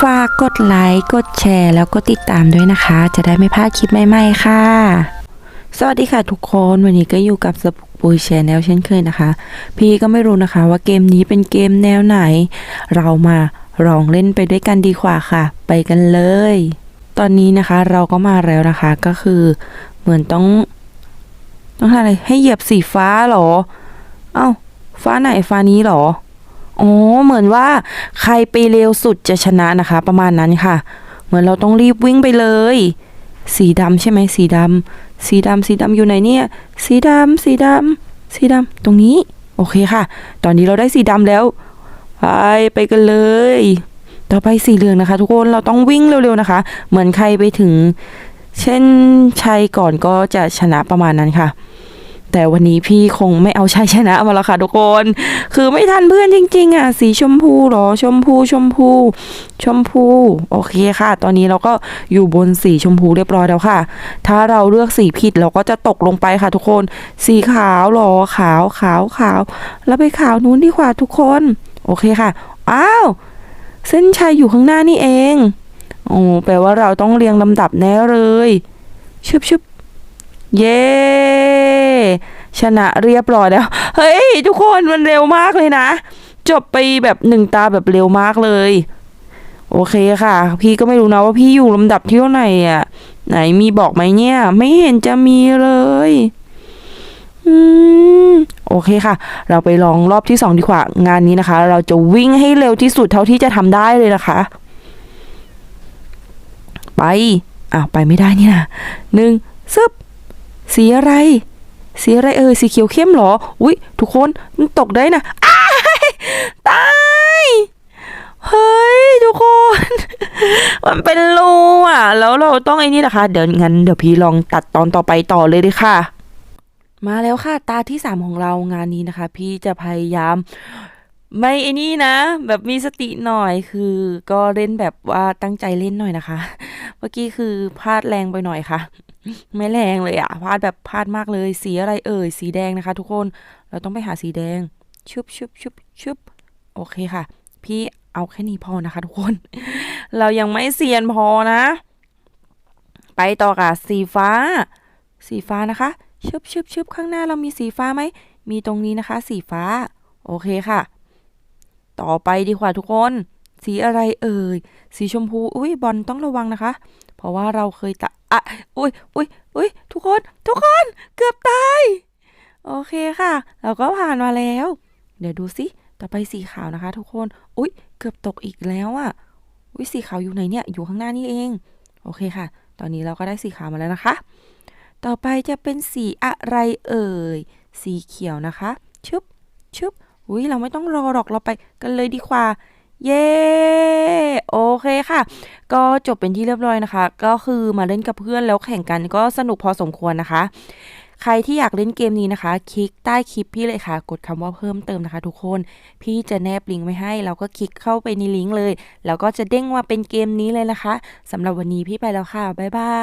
ฝากกดไลค์ กดแชร์ แล้วก็ติดตามด้วยนะคะ จะได้ไม่พลาดคลิปใหม่ๆค่ะ สวัสดีค่ะทุกคนวันนี้ก็อยู่กับสปุกปุยแชนแนลเช่นเคยนะคะ พี่ก็ไม่รู้นะคะว่าเกมนี้เป็นเกมแนวไหน เรามาลองเล่นไปด้วยกันดีกว่าค่ะ ไปกันเลย ตอนนี้นะคะเราก็มาแล้วนะคะก็คือเหมือนต้อง ต้องทำอะไรให้เหยียบสีฟ้าหรอ เอ้า ฟ้าไหนฟ้านี้หรอ อ๋อเหมือนว่าใครไปเร็วสุดจะชนะนะคะ ประมาณนั้นค่ะ เหมือนเราต้องรีบวิ่งไปเลย สีดำใช่ไหมสีดำสีดำสีดำอยู่ไหนเนี่ย สีดำสีดำสีดำตรงนี้ โอเคค่ะ ตอนนี้เราได้สีดำแล้ว ไปไปกันเลย ต่อไปสีเหลืองนะคะ ทุกคนเราต้องวิ่งเร็วๆนะคะ เหมือนใครไปถึง เช่นชัยก่อนก็จะชนะประมาณนั้นค่ะ แต่วันนี้พี่คงไม่เอาชัยชนะมาแล้วค่ะทุกคน คือไม่ทันเพื่อนจริง ๆ อะ สีชมพูเหรอ ชมพูชมพู ชมพู โอเคค่ะ ตอนนี้เราก็อยู่บนสีชมพูเรียบร้อยแล้วค่ะ ถ้าเราเลือกสีผิดเราก็จะตกลงไปค่ะทุกคน สีขาวเหรอขาวขาวขาว แล้วไปขาวนู้นดีกว่าทุกคน โอเคค่ะ อ้าว เส้นชัยอยู่ข้างหน้านี่เอง โอ้แปลว่าเราต้องเรียงลำดับแน่เลยชึบชึบเย้ ชนะเรียบร้อยแล้ว เฮ้ย ทุกคนมันเร็วมากเลยนะ จบไปแบบหนึ่งตาแบบเร็วมากเลย โอเคค่ะ พี่ก็ไม่รู้นะว่าพี่อยู่ลำดับที่เท่าไหร่อะ ไหนมีบอกไหมเนี่ย ไม่เห็นจะมีเลยอืมโอเคค่ะ เราไปลองรอบที่สองดีกว่า งานนี้นะคะ เราจะวิ่งให้เร็วที่สุดเท่าที่จะทำได้เลยนะคะ ไปอ้าวไปไม่ได้นี่นะหนึ่งซึบสีอะไร สีอะไรเออสีเขียวเข้มเหรอ อุ้ยทุกคนมันตกได้นะอ้ายตายเฮ้ยทุกคน มันเป็นรูอะ แล้วเราต้องไอ้นี่นะคะ เดี๋ยวงั้นเดี๋ยวพี่ลองตัดตอนต่อไปต่อเลยดีค่ะ มาแล้วค่ะ ตาที่สามของเรางานนี้นะคะ พี่จะพยายามไม่ไอ้นี่นะ แบบมีสติหน่อยคือก็เล่นแบบว่าตั้งใจเล่นหน่อยนะคะ เมื่อกี้คือพลาดแรงไปหน่อยค่ะ ไม่แรงเลยอะพลาดแบบพลาดมากเลย สีอะไรเอ่ย สีแดงนะคะ ทุกคน เราต้องไปหาสีแดง ชุบชุบชุบชุบโอเคค่ะ พี่เอาแค่นี้พอนะคะ ทุกคน เรายังไม่เซียนพอนะ ไปต่อกับสีฟ้า สีฟ้านะคะชึบชึบชึบข้างหน้าเรามีสีฟ้าไหม มีตรงนี้นะคะ สีฟ้า โอเคค่ะ ต่อไปดีกว่าทุกคน สีอะไรเอ่ย สีชมพู อุ้ยบอลต้องระวังนะคะ เพราะว่าเราเคยตะอะอุ้ยอุ้ยอุ้ยทุกคน ทุกคน เกือบตาย โอเคค่ะ เราก็ผ่านมาแล้ว เดี๋ยวดูสิต่อไปสีขาวนะคะ ทุกคน อุ้ยเกือบตกอีกแล้วอะ่ะ อุ้ยสีขาวอยู่ไหนเนี่ย อยู่ข้างหน้านี่เอง โอเคค่ะ ตอนนี้เราก็ได้สีขาวมาแล้วนะคะ ต่อไปจะเป็นสีอะไรเอ่ย สีเขียวนะคะ ชึบชึบอุ้ยเราไม่ต้องรอหรอก เราไปกันเลยดีกว่า เย้โอเคค่ะ ก็จบเป็นที่เรียบร้อยนะคะ ก็คือมาเล่นกับเพื่อนแล้วแข่งกันก็สนุกพอสมควรนะคะ ใครที่อยากเล่นเกมนี้นะคะ คลิกใต้คลิปพี่เลยค่ะ กดคำว่าเพิ่มเติมนะคะ ทุกคน พี่จะแนบลิงก์ไว้ให้ แล้วก็คลิกเข้าไปในลิงก์เลย แล้วก็จะเด้งว่าเป็นเกมนี้เลยนะคะสำหรับวันนี้พี่ไปแล้วค่ะ บ๊ายบาย